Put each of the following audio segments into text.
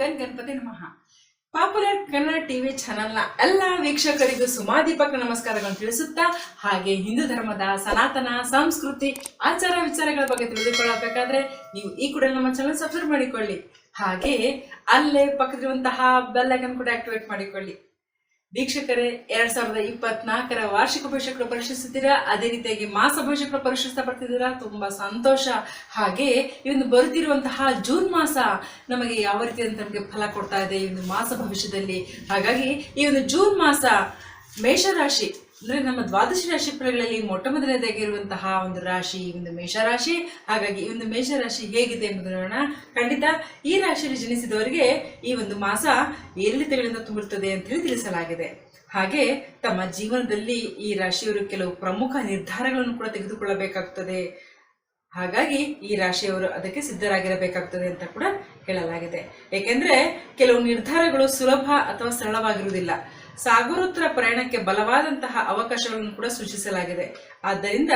Gun Ganapati ನಮಃ. Popular Kannada TV ಚಾನೆಲ್ನ ಎಲ್ಲ ವೀಕ್ಷಕರಿಗೂ ಸುಮಾದೀಪಕ ನಮಸ್ಕಾರಗಳನ್ನು ತಿಳಿಸುತ್ತಾ, ಹಾಗೆ ಹಿಂದೂ ಧರ್ಮದ ಸನಾತನ, ಸಂಸ್ಕೃತಿ, ಆಚಾರ ವಿಚಾರಗಳ ಬಗ್ಗೆ ತಿಳಿದುಕೊಳ್ಳಬೇಕಾದ್ರೆ ನೀವು ಈ ಕೂಡ ನಮ್ಮ ಚಾನಲ್ ಸಬ್ಸ್ಕ್ರೈಬ್ ಮಾಡಿಕೊಳ್ಳಿ. ಹಾಗೆ ಅಲ್ಲೇ ಪಕ್ಕದಿರುವಂತಹ ಬೆಲ್ ಐಕನ್ ಕೂಡ ಆಕ್ಟಿವೇಟ್ ಮಾಡಿಕೊಳ್ಳಿ. ವೀಕ್ಷಕರೇ, ಎರಡ್ ಸಾವಿರದ ಇಪ್ಪತ್ನಾಲ್ಕರ ವಾರ್ಷಿಕ ಭವಿಷ್ಯಗಳು ಪರೀಕ್ಷಿಸುತ್ತೀರಾ ಅದೇ ರೀತಿಯಾಗಿ ಮಾಸ ಭವಿಷ್ಯಗಳು ಪರೀಕ್ಷಿಸ್ತಾ ಬರ್ತಿದ್ದೀರಾ? ತುಂಬಾ ಸಂತೋಷ. ಹಾಗೆ ಈ ಒಂದು ಬರುತ್ತಿರುವಂತಹ ಜೂನ್ ಮಾಸ ನಮಗೆ ಯಾವ ರೀತಿ ಅಂತ ನಮಗೆ ಫಲ ಕೊಡ್ತಾ ಇದೆ ಈ ಒಂದು ಮಾಸ ಭವಿಷ್ಯದಲ್ಲಿ. ಹಾಗಾಗಿ ಈ ಒಂದು ಜೂನ್ ಮಾಸ ಮೇಷರಾಶಿ ಅಂದ್ರೆ ನಮ್ಮ ದ್ವಾದಶಿ ರಾಶಿ ಫಲಗಳಲ್ಲಿ ಮೊಟ್ಟ ಮೊದಲನೇದಾಗಿರುವಂತಹ ಒಂದು ರಾಶಿ, ಈ ಒಂದು ಮೇಷರಾಶಿ, ಹಾಗಾಗಿ ಈ ಒಂದು ಮೇಷರಾಶಿ ಹೇಗಿದೆ ಎಂಬುದು ನೋಡೋಣ. ಖಂಡಿತ ಈ ರಾಶಿಯಲ್ಲಿ ಜನಿಸಿದವರಿಗೆ ಈ ಒಂದು ಮಾಸ ಏರಿಳಿತಗಳಿಂದ ತುಂಬಿರುತ್ತದೆ ಅಂತ ಹೇಳಿ ತಿಳಿಸಲಾಗಿದೆ. ಹಾಗೆ ತಮ್ಮ ಜೀವನದಲ್ಲಿ ಈ ರಾಶಿಯವರು ಕೆಲವು ಪ್ರಮುಖ ನಿರ್ಧಾರಗಳನ್ನು ಕೂಡ ತೆಗೆದುಕೊಳ್ಳಬೇಕಾಗ್ತದೆ. ಹಾಗಾಗಿ ಈ ರಾಶಿಯವರು ಅದಕ್ಕೆ ಸಿದ್ಧರಾಗಿರಬೇಕಾಗ್ತದೆ ಅಂತ ಕೂಡ ಹೇಳಲಾಗಿದೆ. ಏಕೆಂದ್ರೆ ಕೆಲವು ನಿರ್ಧಾರಗಳು ಸುಲಭ ಅಥವಾ ಸರಳವಾಗಿರುವುದಿಲ್ಲ. ಸಾಗರೋತ್ತರ ಪ್ರಯಾಣಕ್ಕೆ ಬಲವಾದಂತಹ ಅವಕಾಶಗಳನ್ನು ಕೂಡ ಸೂಚಿಸಲಾಗಿದೆ ಆದ್ದರಿಂದ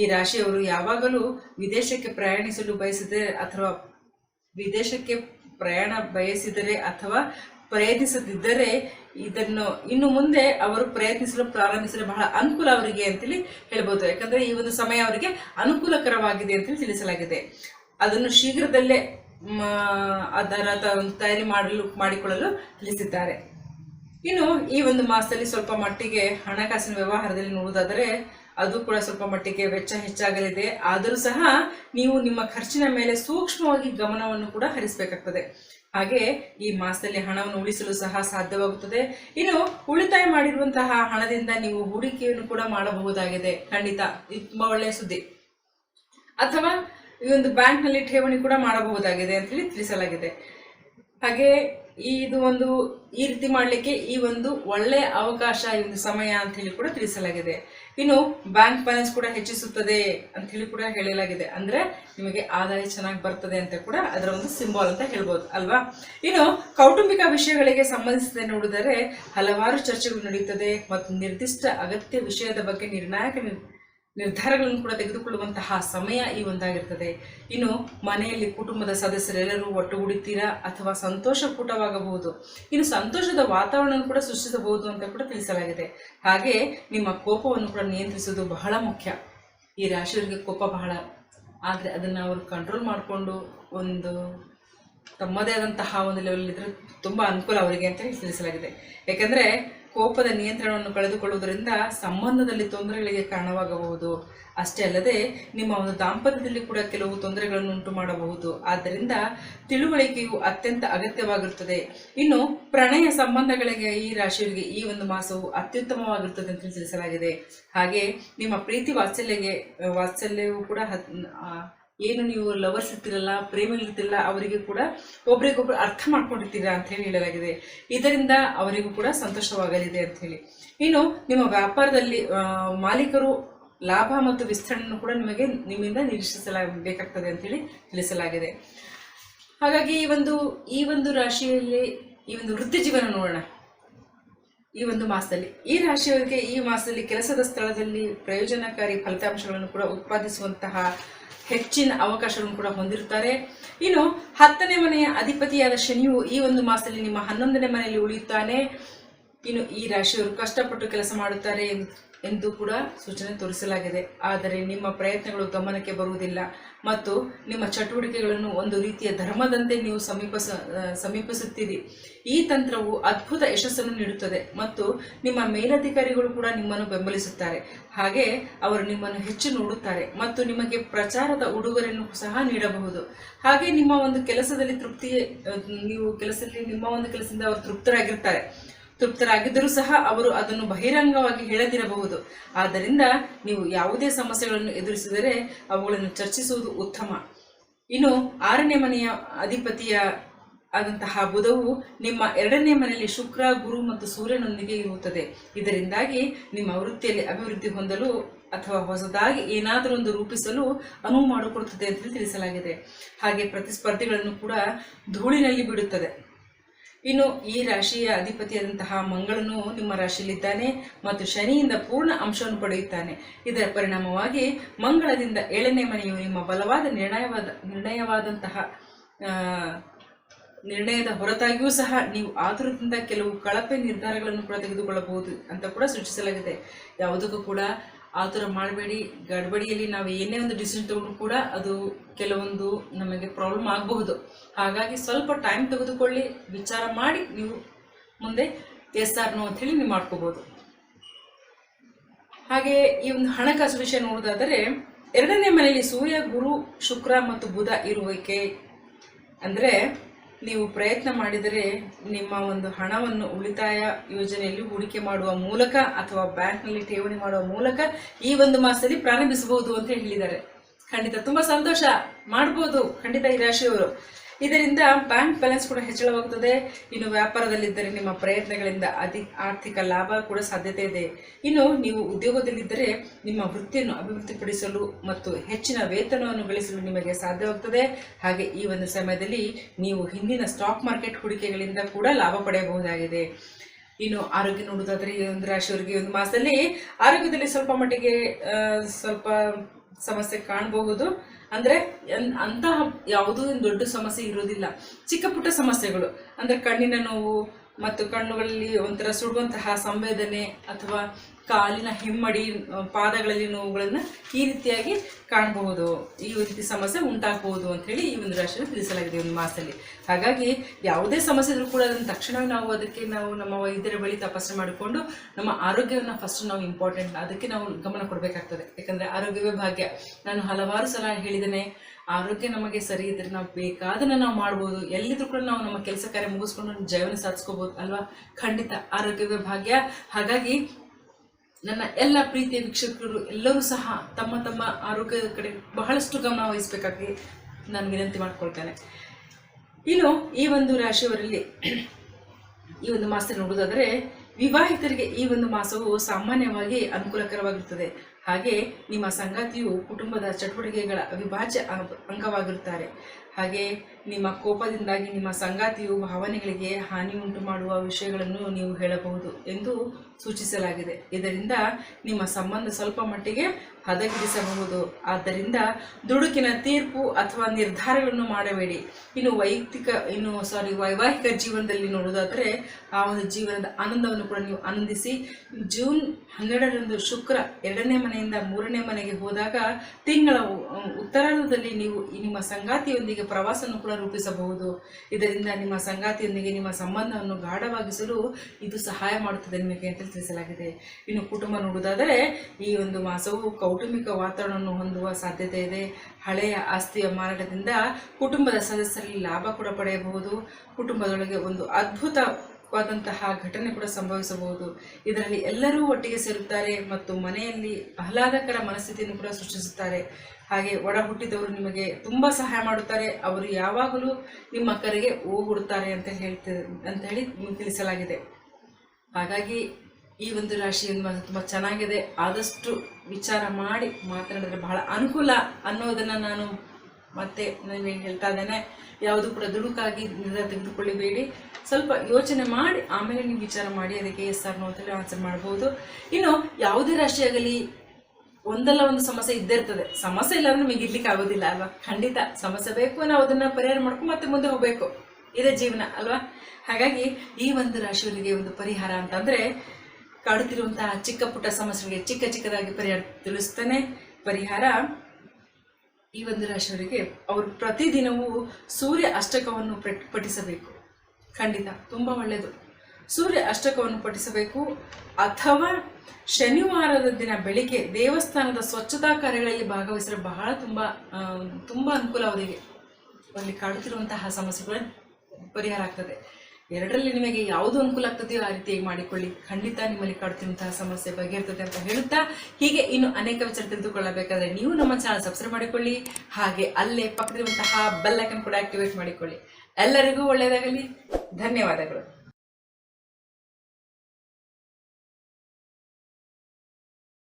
ಈ ರಾಶಿಯವರು ಯಾವಾಗಲೂ ವಿದೇಶಕ್ಕೆ ಪ್ರಯಾಣಿಸಲು ಬಯಸಿದರೆ ಅಥವಾ ವಿದೇಶಕ್ಕೆ ಪ್ರಯಾಣ ಬಯಸಿದರೆ ಅಥವಾ ಪ್ರಯತ್ನಿಸದಿದ್ದರೆ ಇದನ್ನು ಇನ್ನು ಮುಂದೆ ಅವರು ಪ್ರಯತ್ನಿಸಲು ಪ್ರಾರಂಭಿಸಲು ಬಹಳ ಅನುಕೂಲ ಅವರಿಗೆ ಅಂತೇಳಿ ಹೇಳ್ಬೋದು. ಯಾಕಂದ್ರೆ ಈ ಒಂದು ಸಮಯ ಅವರಿಗೆ ಅನುಕೂಲಕರವಾಗಿದೆ ಅಂತೇಳಿ ತಿಳಿಸಲಾಗಿದೆ. ಅದನ್ನು ಶೀಘ್ರದಲ್ಲೇ ಅದರ ತಯಾರಿ ಮಾಡಲು, ಮಾಡಿಕೊಳ್ಳಲು ತಿಳಿಸಿದ್ದಾರೆ. ಇನ್ನು ಈ ಒಂದು ಮಾಸದಲ್ಲಿ ಸ್ವಲ್ಪ ಮಟ್ಟಿಗೆ ಹಣಕಾಸಿನ ವ್ಯವಹಾರದಲ್ಲಿ ನೋಡುವುದಾದರೆ ಅದು ಕೂಡ ಸ್ವಲ್ಪ ಮಟ್ಟಿಗೆ ವೆಚ್ಚ ಹೆಚ್ಚಾಗಲಿದೆ. ಆದರೂ ಸಹ ನೀವು ನಿಮ್ಮ ಖರ್ಚಿನ ಮೇಲೆ ಸೂಕ್ಷ್ಮವಾಗಿ ಗಮನವನ್ನು ಕೂಡ ಹರಿಸಬೇಕಾಗ್ತದೆ. ಹಾಗೆ ಈ ಮಾಸದಲ್ಲಿ ಹಣವನ್ನು ಉಳಿಸಲು ಸಹ ಸಾಧ್ಯವಾಗುತ್ತದೆ. ಇನ್ನು ಉಳಿತಾಯ ಮಾಡಿರುವಂತಹ ಹಣದಿಂದ ನೀವು ಹೂಡಿಕೆಯನ್ನು ಕೂಡ ಮಾಡಬಹುದಾಗಿದೆ. ಖಂಡಿತ, ಇದು ತುಂಬಾ ಒಳ್ಳೆಯ ಸುದ್ದಿ. ಅಥವಾ ಈ ಒಂದು ಬ್ಯಾಂಕ್ನಲ್ಲಿ ಠೇವಣಿ ಕೂಡ ಮಾಡಬಹುದಾಗಿದೆ ಅಂತ ಹೇಳಿ ತಿಳಿಸಲಾಗಿದೆ. ಹಾಗೆ ಇದು ಒಂದು ಈ ರೀತಿ ಮಾಡಲಿಕ್ಕೆ ಈ ಒಂದು ಒಳ್ಳೆಯ ಅವಕಾಶ ಈ ಒಂದು ಸಮಯ ಅಂತ ಹೇಳಿ ಕೂಡ ತಿಳಿಸಲಾಗಿದೆ. ಇನ್ನು ಬ್ಯಾಂಕ್ ಬ್ಯಾಲೆನ್ಸ್ ಕೂಡ ಹೆಚ್ಚಿಸುತ್ತದೆ ಅಂತ ಹೇಳಿ ಕೂಡ ಹೇಳಲಾಗಿದೆ. ಅಂದ್ರೆ ನಿಮಗೆ ಆದಾಯ ಚೆನ್ನಾಗಿ ಬರ್ತದೆ ಅಂತ ಕೂಡ ಅದರ ಒಂದು ಸಿಂಬಾಲ್ ಅಂತ ಹೇಳ್ಬೋದು, ಅಲ್ವಾ? ಇನ್ನು ಕೌಟುಂಬಿಕ ವಿಷಯಗಳಿಗೆ ಸಂಬಂಧಿಸಿದ ನೋಡಿದರೆ ಹಲವಾರು ಚರ್ಚೆಗಳು ನಡೆಯುತ್ತದೆ ಮತ್ತು ನಿರ್ದಿಷ್ಟ ಅಗತ್ಯ ವಿಷಯದ ಬಗ್ಗೆ ನಿರ್ಣಾಯಕ ನಿರ್- ನಿರ್ಧಾರಗಳನ್ನು ಕೂಡ ತೆಗೆದುಕೊಳ್ಳುವಂತಹ ಸಮಯ ಈ ಒಂದಾಗಿರ್ತದೆ. ಇನ್ನು ಮನೆಯಲ್ಲಿ ಕುಟುಂಬದ ಸದಸ್ಯರೆಲ್ಲರೂ ಒಟ್ಟುಗೂಡುತ್ತೀರಾ ಅಥವಾ ಸಂತೋಷಪೂಟವಾಗಬಹುದು? ಇನ್ನು ಸಂತೋಷದ ವಾತಾವರಣ ಕೂಡ ಸೃಷ್ಟಿಸಬಹುದು ಅಂತ ಕೂಡ ತಿಳಿಸಲಾಗಿದೆ. ಹಾಗೆ ನಿಮ್ಮ ಕೋಪವನ್ನು ಕೂಡ ನಿಯಂತ್ರಿಸುವುದು ಬಹಳ ಮುಖ್ಯ. ಈ ರಾಶಿಯವರಿಗೆ ಕೋಪ ಬಹಳ. ಆದರೆ ಅದನ್ನು ಅವರು ಕಂಟ್ರೋಲ್ ಮಾಡಿಕೊಂಡು ಒಂದು ತಮ್ಮದೇ ಆದಂತಹ ಒಂದು ಲೆವೆಲ್ ಇದ್ರೆ ತುಂಬ ಅನುಕೂಲ ಅವರಿಗೆ ಅಂತ ತಿಳಿಸಲಾಗಿದೆ. ಯಾಕಂದ್ರೆ ಕೋಪದ ನಿಯಂತ್ರಣವನ್ನು ಕಳೆದುಕೊಳ್ಳುವುದರಿಂದ ಸಂಬಂಧದಲ್ಲಿ ತೊಂದರೆಗಳಿಗೆ ಕಾರಣವಾಗಬಹುದು. ಅಷ್ಟೇ ಅಲ್ಲದೆ, ನಿಮ್ಮ ಒಂದು ದಾಂಪತ್ಯದಲ್ಲಿ ಕೂಡ ಕೆಲವು ತೊಂದರೆಗಳನ್ನು ಉಂಟು ಮಾಡಬಹುದು. ಆದ್ದರಿಂದ ತಿಳುವಳಿಕೆಯು ಅತ್ಯಂತ ಅಗತ್ಯವಾಗಿರುತ್ತದೆ. ಇನ್ನು, ಪ್ರಣಯ ಸಂಬಂಧಗಳಿಗೆ ಈ ರಾಶಿಯವರಿಗೆ ಈ ಒಂದು ಮಾಸವು ಅತ್ಯುತ್ತಮವಾಗಿರುತ್ತದೆ ಅಂತ ತಿಳಿಸಲಾಗಿದೆ. ಹಾಗೆ, ನಿಮ್ಮ ಪ್ರೀತಿ ವಾತ್ಸಲ್ಯಗೆ, ವಾತ್ಸಲ್ಯವು ಕೂಡ ಏನು ನೀವು ಲವರ್ಸ್ ಇರ್ತಿರಲ್ಲ ಪ್ರೇಮಿಗಳಿರ್ತಿರಲ್ಲ ಅವರಿಗೆ ಕೂಡ ಒಬ್ರಿಗೊಬ್ರು ಅರ್ಥ ಮಾಡ್ಕೊಂಡಿರ್ತೀರಾ ಅಂತ ಹೇಳಿ ಹೇಳಲಾಗಿದೆ. ಇದರಿಂದ ಅವರಿಗೂ ಕೂಡ ಸಂತೋಷವಾಗಲಿದೆ ಅಂತ ಹೇಳಿ. ಇನ್ನು ನಿಮ್ಮ ವ್ಯಾಪಾರದಲ್ಲಿ ಮಾಲೀಕರು ಲಾಭ ಮತ್ತು ವಿಸ್ತರಣೆಯನ್ನು ಕೂಡ ನಿಮಗೆ ನಿಮ್ಮಿಂದ ನಿರೀಕ್ಷಿಸಲಾಗಬೇಕಾಗ್ತದೆ ಅಂತ ಹೇಳಿ ತಿಳಿಸಲಾಗಿದೆ. ಹಾಗಾಗಿ ಈ ಒಂದು ಈ ಒಂದು ರಾಶಿಯಲ್ಲಿ, ಈ ಒಂದು ವೃತ್ತಿ ಜೀವನ ನೋಡೋಣ. ಈ ಒಂದು ಮಾಸದಲ್ಲಿ, ಈ ರಾಶಿಯವರಿಗೆ ಈ ಮಾಸದಲ್ಲಿ ಕೆಲಸದ ಸ್ಥಳದಲ್ಲಿ ಪ್ರಯೋಜನಕಾರಿ ಫಲಿತಾಂಶಗಳನ್ನು ಕೂಡ ಉತ್ಪಾದಿಸುವಂತಹ ಹೆಚ್ಚಿನ ಅವಕಾಶಗಳನ್ನು ಕೂಡ ಹೊಂದಿರುತ್ತಾರೆ. ಇನ್ನು ಹತ್ತನೇ ಮನೆಯ ಅಧಿಪತಿಯಾದ ಶನಿಯು ಈ ಒಂದು ಮಾಸದಲ್ಲಿ ನಿಮ್ಮ ಹನ್ನೊಂದನೇ ಮನೆಯಲ್ಲಿ ಉಳಿಯುತ್ತಾನೆ. ಇನ್ನು ಈ ರಾಶಿಯವರು ಕಷ್ಟಪಟ್ಟು ಕೆಲಸ ಮಾಡುತ್ತಾರೆ ಎಂದು- ಕೂಡ ಸೂಚನೆ ತೋರಿಸಲಾಗಿದೆ. ಆದರೆ ನಿಮ್ಮ ಪ್ರಯತ್ನಗಳು ಗಮನಕ್ಕೆ ಬರುವುದಿಲ್ಲ. ಮತ್ತು ನಿಮ್ಮ ಚಟುವಟಿಕೆಗಳನ್ನು ಒಂದು ರೀತಿಯ ಧರ್ಮದಂತೆ ನೀವು ಸಮೀಪಿಸ ಸಮೀಪಿಸುತ್ತೀರಿ. ಈ ತಂತ್ರವು ಅದ್ಭುತ ಯಶಸ್ಸನ್ನು ನೀಡುತ್ತದೆ ಮತ್ತು ನಿಮ್ಮ ಮೇಲಧಿಕಾರಿಗಳು ಕೂಡ ನಿಮ್ಮನ್ನು ಬೆಂಬಲಿಸುತ್ತಾರೆ. ಹಾಗೆ ಅವರು ನಿಮ್ಮನ್ನು ಹೆಚ್ಚು ನೋಡುತ್ತಾರೆ ಮತ್ತು ನಿಮಗೆ ಪ್ರಚಾರದ ಉಡುಗೊರೆಯನ್ನು ಸಹ ನೀಡಬಹುದು. ಹಾಗೆ ನಿಮ್ಮ ಒಂದು ಕೆಲಸದಲ್ಲಿ ತೃಪ್ತಿ ನೀವು ಕೆಲಸದಲ್ಲಿ ನಿಮ್ಮ ಒಂದು ಕೆಲಸದಿಂದ ಅವರು ತೃಪ್ತರಾಗಿರ್ತಾರೆ ತೃಪ್ತರಾಗಿದ್ದರೂ ಸಹ ಅವರು ಅದನ್ನು ಬಹಿರಂಗವಾಗಿ ಹೇಳದಿರಬಹುದು. ಆದ್ದರಿಂದ ನೀವು ಯಾವುದೇ ಸಮಸ್ಯೆಗಳನ್ನು ಎದುರಿಸಿದರೆ ಅವುಗಳನ್ನು ಚರ್ಚಿಸುವುದು ಉತ್ತಮ. ಇನ್ನು ಆರನೇ ಮನೆಯ ಅಧಿಪತಿಯ ಆದಂತಹ ಬುಧವು ನಿಮ್ಮ ಎರಡನೇ ಮನೆಯಲ್ಲಿ ಶುಕ್ರ, ಗುರು ಮತ್ತು ಸೂರ್ಯನೊಂದಿಗೆ ಇರುತ್ತದೆ. ಇದರಿಂದಾಗಿ ನಿಮ್ಮ ವೃತ್ತಿಯಲ್ಲಿ ಅಭಿವೃದ್ಧಿ ಹೊಂದಲು ಅಥವಾ ಹೊಸದಾಗಿ ಏನಾದರೂ ಒಂದು ರೂಪಿಸಲು ಅನುವು ಮಾಡಿಕೊಡುತ್ತದೆ ಅಂತ ತಿಳಿಸಲಾಗಿದೆ. ಹಾಗೆ ಪ್ರತಿಸ್ಪರ್ಧಿಗಳನ್ನು ಕೂಡ ಧೂಳಿನಲ್ಲಿ ಬಿಡುತ್ತದೆ. ಇನ್ನು ಈ ರಾಶಿಯ ಅಧಿಪತಿಯಾದಂತಹ ಮಂಗಳನು ನಿಮ್ಮ ರಾಶಿಯಲ್ಲಿದ್ದಾನೆ ಮತ್ತು ಶನಿಯಿಂದ ಪೂರ್ಣ ಅಂಶವನ್ನು ಪಡೆಯುತ್ತಾನೆ. ಇದರ ಪರಿಣಾಮವಾಗಿ ಮಂಗಳದಿಂದ ಏಳನೇ ಮನೆಯು ನಿಮ್ಮ ಬಲವಾದ ನಿರ್ಣಯವಾದ, ನಿರ್ಣಯವಾದಂತಹ ನಿರ್ಣಯದ ಹೊರತಾಗಿಯೂ ಸಹ ನೀವು ಆತುರದಿಂದ ಕೆಲವು ಕಳಪೆ ನಿರ್ಧಾರಗಳನ್ನು ಕೂಡ ತೆಗೆದುಕೊಳ್ಳಬಹುದು ಅಂತ ಕೂಡ ಸೂಚಿಸಲಾಗಿದೆ. ಯಾವುದಕ್ಕೂ ಕೂಡ ಆತುರ ಮಾಡಬೇಡಿ. ಗಡ್ಬಡಿಯಲ್ಲಿ ನಾವು ಏನೇ ಒಂದು ಡಿಸಿಷನ್ ತಗೊಂಡ್ರು ಕೂಡ ಅದು ಕೆಲವೊಂದು ನಮಗೆ ಪ್ರಾಬ್ಲಮ್ ಆಗಬಹುದು. ಹಾಗಾಗಿ ಸ್ವಲ್ಪ ಟೈಮ್ ತೆಗೆದುಕೊಳ್ಳಿ, ವಿಚಾರ ಮಾಡಿ, ನೀವು ಮುಂದೆ ಎಸ್ ಆರ್ ನೋ ಅಂಥೇಳಿ ನೀವು ಮಾಡ್ಕೋಬೋದು ಹಾಗೆ ಈ ಒಂದು ಹಣಕಾಸು ವಿಷಯ ನೋಡೋದಾದರೆ ಎರಡನೇ ಮನೆಯಲ್ಲಿ ಸೂರ್ಯ, ಗುರು, ಶುಕ್ರ ಮತ್ತು ಬುಧ ಇರುವಿಕೆ ಅಂದರೆ ನೀವು ಪ್ರಯತ್ನ ಮಾಡಿದರೆ ನಿಮ್ಮ ಒಂದು ಹಣವನ್ನು ಉಳಿತಾಯ ಯೋಜನೆಯಲ್ಲಿ ಹೂಡಿಕೆ ಮಾಡುವ ಮೂಲಕ ಅಥವಾ ಬ್ಯಾಂಕ್ನಲ್ಲಿ ಠೇವಣಿ ಮಾಡುವ ಮೂಲಕ ಈ ಒಂದು ಮಾಸದಲ್ಲಿ ಪ್ರಾರಂಭಿಸಬಹುದು ಅಂತ ಹೇಳಿದ್ದಾರೆ. ಖಂಡಿತ ತುಂಬಾ ಸಂತೋಷ. ಮಾಡ್ಬೋದು. ಖಂಡಿತ ಈ ರಾಶಿಯವರು. ಇದರಿಂದ ಬ್ಯಾಂಕ್ ಬ್ಯಾಲೆನ್ಸ್ ಕೂಡ ಹೆಚ್ಚಳವಾಗುತ್ತದೆ ಇನ್ನು ವ್ಯಾಪಾರದಲ್ಲಿದ್ದರೆ ನಿಮ್ಮ ಪ್ರಯತ್ನಗಳಿಂದ ಅತಿ ಆರ್ಥಿಕ ಲಾಭ ಕೂಡ ಸಾಧ್ಯತೆ ಇದೆ. ಇನ್ನು ನೀವು ಉದ್ಯೋಗದಲ್ಲಿದ್ದರೆ ನಿಮ್ಮ ವೃತ್ತಿಯನ್ನು ಅಭಿವೃದ್ಧಿಪಡಿಸಲು ಮತ್ತು ಹೆಚ್ಚಿನ ವೇತನವನ್ನು ಗಳಿಸಲು ನಿಮಗೆ ಸಾಧ್ಯವಾಗುತ್ತದೆ ಹಾಗೆ ಈ ಒಂದು ಸಮಯದಲ್ಲಿ ನೀವು ಹಿಂದಿನ ಸ್ಟಾಕ್ ಮಾರ್ಕೆಟ್ ಹೂಡಿಕೆಗಳಿಂದ ಕೂಡ ಲಾಭ ಪಡೆಯಬಹುದಾಗಿದೆ. ಇನ್ನು ಆರೋಗ್ಯ ನೋಡುವುದಾದ್ರೆ ಈ ಒಂದು ರಾಶಿಯವರಿಗೆ ಒಂದು ಮಾಸದಲ್ಲಿ ಆರೋಗ್ಯದಲ್ಲಿ ಸ್ವಲ್ಪ ಮಟ್ಟಿಗೆ ಸ್ವಲ್ಪ ಸಮಸ್ಯೆ ಕಾಣಬಹುದು. ಅಂದ್ರೆ ಅಂತಹ ಯಾವುದೂ ದೊಡ್ಡ ಸಮಸ್ಯೆ ಇರೋದಿಲ್ಲ ಚಿಕ್ಕ ಪುಟ್ಟ ಸಮಸ್ಯೆಗಳು. ಅಂದ್ರೆ ಕಣ್ಣಿನ ನೋವು ಮತ್ತು ಕಣ್ಣುಗಳಲ್ಲಿ ಒಂಥರ ಸುಡುವಂತಹ ಸಂವೇದನೆ ಅಥವಾ ಕಾಲಿನ ಹಿಮ್ಮಡಿ ಪಾದಗಳಲ್ಲಿ ನೋವುಗಳನ್ನು ಈ ರೀತಿಯಾಗಿ ಕಾಣಬಹುದು. ಈ ರೀತಿ ಸಮಸ್ಯೆ ಉಂಟಾಗಬಹುದು ಅಂತ ಹೇಳಿ ಈ ಒಂದು ರಾಶಿಯಲ್ಲಿ ತಿಳಿಸಲಾಗಿದೆ ಒಂದು ಮಾಸದಲ್ಲಿ. ಹಾಗಾಗಿ ಯಾವುದೇ ಸಮಸ್ಯೆ ಇದ್ರೂ ಕೂಡ ಅದನ್ನು ತಕ್ಷಣವೇ ನಾವು ಅದಕ್ಕೆ ನಾವು ನಮ್ಮ ವೈದ್ಯರ ಬಳಿ ತಪಾಸಣೆ ಮಾಡಿಕೊಂಡು ನಮ್ಮ ಆರೋಗ್ಯವನ್ನು ಫಸ್ಟ್ ನಾವು ಇಂಪಾರ್ಟೆಂಟ್ ಅದಕ್ಕೆ ನಾವು ಗಮನ ಕೊಡಬೇಕಾಗ್ತದೆ. ಯಾಕಂದರೆ ಆರೋಗ್ಯವೇ ಭಾಗ್ಯ. ನಾನು ಹಲವಾರು ಸಲ ಹೇಳಿದ್ದೇನೆ ಆರೋಗ್ಯ ನಮಗೆ ಸರಿ ಇದ್ರೆ ನಾವು ಬೇಕಾದನ್ನ ನಾವು ಮಾಡ್ಬೋದು. ಎಲ್ಲಿದ್ರು ಕೂಡ ನಾವು ನಮ್ಮ ಕೆಲಸ ಕಾರ್ಯ ಮುಗಿಸ್ಕೊಂಡು ಜೀವನ ಸಾಧಿಸ್ಕೋಬೋದು ಅಲ್ವಾ? ಖಂಡಿತ ಆರೋಗ್ಯವೇ ಭಾಗ್ಯ. ಹಾಗಾಗಿ ನನ್ನ ಎಲ್ಲ ಪ್ರೀತಿಯ ವೀಕ್ಷಕರು ಎಲ್ಲರೂ ಸಹ ತಮ್ಮ ತಮ್ಮ ಆರೋಗ್ಯದ ಕಡೆ ಬಹಳಷ್ಟು ಗಮನ ವಹಿಸಬೇಕಾಗಿ ನಾನು ವಿನಂತಿ ಮಾಡ್ಕೊಳ್ತೇನೆ. ಇನ್ನು ಈ ಒಂದು ರಾಶಿಯವರಲ್ಲಿ ಈ ಒಂದು ಮಾಸ ನೋಡೋದಾದರೆ ವಿವಾಹಿತರಿಗೆ ಈ ಒಂದು ಮಾಸವು ಸಾಮಾನ್ಯವಾಗಿ ಅನುಕೂಲಕರವಾಗಿರುತ್ತದೆ ಹಾಗೆ ನಿಮ್ಮ ಸಂಗಾತಿಯು ಕುಟುಂಬದ ಚಟುವಟಿಕೆಗಳ ಅವಿಭಾಜ್ಯ ಅಂಗ- ಅಂಗವಾಗಿರುತ್ತಾರೆ. ಹಾಗೆ ನಿಮ್ಮ ಕೋಪದಿಂದಾಗಿ ನಿಮ್ಮ ಸಂಗಾತಿಯು ಭಾವನೆಗಳಿಗೆ ಹಾನಿ ಉಂಟು ಮಾಡುವ ವಿಷಯಗಳನ್ನು ನೀವು ಹೇಳಬಹುದು ಎಂದು ಸೂಚಿಸಲಾಗಿದೆ. ಇದರಿಂದ ನಿಮ್ಮ ಸಂಬಂಧ ಸ್ವಲ್ಪ ಮಟ್ಟಿಗೆ ಹದಗಿಡಿಸಬಹುದು. ಆದ್ದರಿಂದ ದುಡುಕಿನ ತೀರ್ಪು ಅಥವಾ ನಿರ್ಧಾರಗಳನ್ನು ಮಾಡಬೇಡಿ. ಇನ್ನು ವೈಯಕ್ತಿಕ, ಇನ್ನು ಸಾರಿ ವೈವಾಹಿಕ ಜೀವನದಲ್ಲಿ ನೋಡೋದಾದರೆ ಆ ಒಂದು ಜೀವನದ ಆನಂದವನ್ನು ಕೂಡ ನೀವು ಆನಂದಿಸಿ, ಜೂನ್ ಹನ್ನೆರಡರಂದು ಶುಕ್ರ ಎರಡನೇ ಮನೆಯಿಂದ ಮೂರನೇ ಮನೆಗೆ ಹೋದಾಗ ತಿಂಗಳ ಉತ್ತರಾರ್ಧದಲ್ಲಿ ನೀವು ನಿಮ್ಮ ಸಂಗಾತಿಯೊಂದಿಗೆ ಪ್ರವಾಸವನ್ನು ಕೂಡ ರೂಪಿಸಬಹುದು. ಇದರಿಂದ ನಿಮ್ಮ ಸಂಗಾತಿಯೊಂದಿಗೆ ನಿಮ್ಮ ಸಂಬಂಧವನ್ನು ಗಾಢವಾಗಿಸಲು ಇದು ಸಹಾಯ ಮಾಡುತ್ತದೆ ನಿಮಗೆ ಅಂತ ತಿಳಿಸಲಾಗಿದೆ ಇನ್ನು ಕುಟುಂಬ ನೋಡುವುದಾದರೆ, ಈ ಒಂದು ಮಾಸವು ಕೌಟುಂಬಿಕ ವಾತಾವರಣವನ್ನು ಹೊಂದುವ ಸಾಧ್ಯತೆ ಇದೆ. ಹಳೆಯ ಆಸ್ತಿಯ ಮಾರಾಟದಿಂದ ಕುಟುಂಬದ ಸದಸ್ಯರಲ್ಲಿ ಲಾಭ ಕೂಡ ಪಡೆಯಬಹುದು. ಕುಟುಂಬದೊಳಗೆ ಒಂದು ಅದ್ಭುತವಾದಂತಹ ಘಟನೆ ಕೂಡ ಸಂಭವಿಸಬಹುದು. ಇದರಲ್ಲಿ ಎಲ್ಲರೂ ಒಟ್ಟಿಗೆ ಸೇರುತ್ತಾರೆ ಮತ್ತು ಮನೆಯಲ್ಲಿ ಆಹ್ಲಾದಕರ ಮನಸ್ಥಿತಿಯನ್ನು ಕೂಡ ಸೃಷ್ಟಿಸುತ್ತಾರೆ. ಹಾಗೆ ಒಡ ಹುಟ್ಟಿದವರು ನಿಮಗೆ ತುಂಬ ಸಹಾಯ ಮಾಡುತ್ತಾರೆ. ಅವರು ಯಾವಾಗಲೂ ನಿಮ್ಮ ಕರೆಗೆ ಓಗೊಡುತ್ತಾರೆ ಅಂತ ಹೇಳ್ತಾರೆ ಅಂತ ಹೇಳಿ ತಿಳಿಸಲಾಗಿದೆ. ಹಾಗಾಗಿ ಈ ಒಂದು ರಾಶಿ ತುಂಬ ಚೆನ್ನಾಗಿದೆ. ಆದಷ್ಟು ವಿಚಾರ ಮಾಡಿ ಮಾತನಾಡಿದ್ರೆ ಬಹಳ ಅನುಕೂಲ ಅನ್ನೋದನ್ನು ನಾನು ಮತ್ತೆ ನಿಮಗೆ ಹೇಳ್ತಾ ಇದ್ದೇನೆ, ಯಾವುದು ಕೂಡ ದುಡುಕಾಗಿ ನಿರ್ಧಾರ ತೆಗೆದುಕೊಳ್ಳಬೇಡಿ. ಸ್ವಲ್ಪ ಯೋಚನೆ ಮಾಡಿ, ಆಮೇಲೆ ನೀವು ವಿಚಾರ ಮಾಡಿ, ಅದಕ್ಕೆ ಎಸ್ ಆರ್ ಆನ್ಸರ್ ಮಾಡ್ಬೋದು. ಇನ್ನು ಯಾವುದೇ ರಾಶಿ ಆಗಲಿ, ಒಂದಲ್ಲ ಒಂದು ಸಮಸ್ಯೆ ಇದ್ದೇ ಇರ್ತದೆ. ಸಮಸ್ಯೆ ಇಲ್ಲ ಅಂದ್ರೆ ನಿಮಗೆ ಇರ್ಲಿಕ್ಕೆ ಆಗೋದಿಲ್ಲ ಅಲ್ವಾ? ಖಂಡಿತ ಸಮಸ್ಯೆ ಬೇಕು ನಾವು ಅದನ್ನ ಪರಿಹಾರ ಮಾಡ್ಕೊಂಡು ಮತ್ತೆ ಮುಂದೆ ಹೋಗ್ಬೇಕು. ಇದೇ ಜೀವನ, ಅಲ್ವಾ? ಹಾಗಾಗಿ ಈ ಒಂದು ರಾಶಿಯವರಿಗೆ ಒಂದು ಪರಿಹಾರ ಅಂತಂದ್ರೆ ಕಾಡುತ್ತಿರುವಂತಹ ಚಿಕ್ಕ ಪುಟ್ಟ ಸಮಸ್ಯೆಗಳಿಗೆ ಚಿಕ್ಕ ಚಿಕ್ಕದಾಗಿ ಪರಿಹಾರ ತಿಳಿಸ್ತಾನೆ. ಪರಿಹಾರ ಈ ಒಂದು ರಾಶಿಯವರಿಗೆ ಅವರು ಪ್ರತಿದಿನವೂ ಸೂರ್ಯ ಅಷ್ಟಕವನ್ನು ಪಠ್- ಪಠಿಸಬೇಕು. ಖಂಡಿತ, ತುಂಬ ಒಳ್ಳೆಯದು. ಸೂರ್ಯ ಅಷ್ಟಕವನ್ನು ಪಠಿಸಬೇಕು ಅಥವಾ ಶನಿವಾರದ ದಿನ ಬೆಳಿಗ್ಗೆ ದೇವಸ್ಥಾನದ ಸ್ವಚ್ಛತಾ ಕಾರ್ಯಗಳಲ್ಲಿ ಭಾಗವಹಿಸಿದ್ರೆ ಬಹಳ ತುಂಬ ತುಂಬ ಅನುಕೂಲ ಅವರಿಗೆ. ಅಲ್ಲಿ ಕಾಡುತ್ತಿರುವಂತಹ ಸಮಸ್ಯೆಗಳು ಪರಿಹಾರ ಆಗ್ತದೆ. ಎರಡರಲ್ಲಿ ನಿಮಗೆ ಯಾವುದು ಅನುಕೂಲ ಆಗ್ತದೆಯೋ ಆ ರೀತಿಯಾಗಿ ಮಾಡಿಕೊಳ್ಳಿ. ಖಂಡಿತ ನಿಮ್ಮಲ್ಲಿ ಕಾಡುತ್ತಿರುವಂತಹ ಸಮಸ್ಯೆ ಬಗೆಹರ್ತದೆ ಅಂತ ಹೇಳುತ್ತಾ, ಹೀಗೆ ಇನ್ನು ಅನೇಕ ವಿಚಾರ ತಿಳಿದುಕೊಳ್ಳಬೇಕಾದ್ರೆ ನೀವು ನಮ್ಮ ಚಾನಲ್ ಸಬ್ಸ್ಕ್ರೈಬ್ ಮಾಡಿಕೊಳ್ಳಿ, ಹಾಗೆ ಅಲ್ಲೇ ಪಕ್ಕದಿರುವಂತಹ ಬೆಲ್ ಐಕನ್ ಕೂಡ ಆಕ್ಟಿವೇಟ್ ಮಾಡಿಕೊಳ್ಳಿ. ಎಲ್ಲರಿಗೂ ಒಳ್ಳೆಯದಾಗಲಿ. ಧನ್ಯವಾದಗಳು.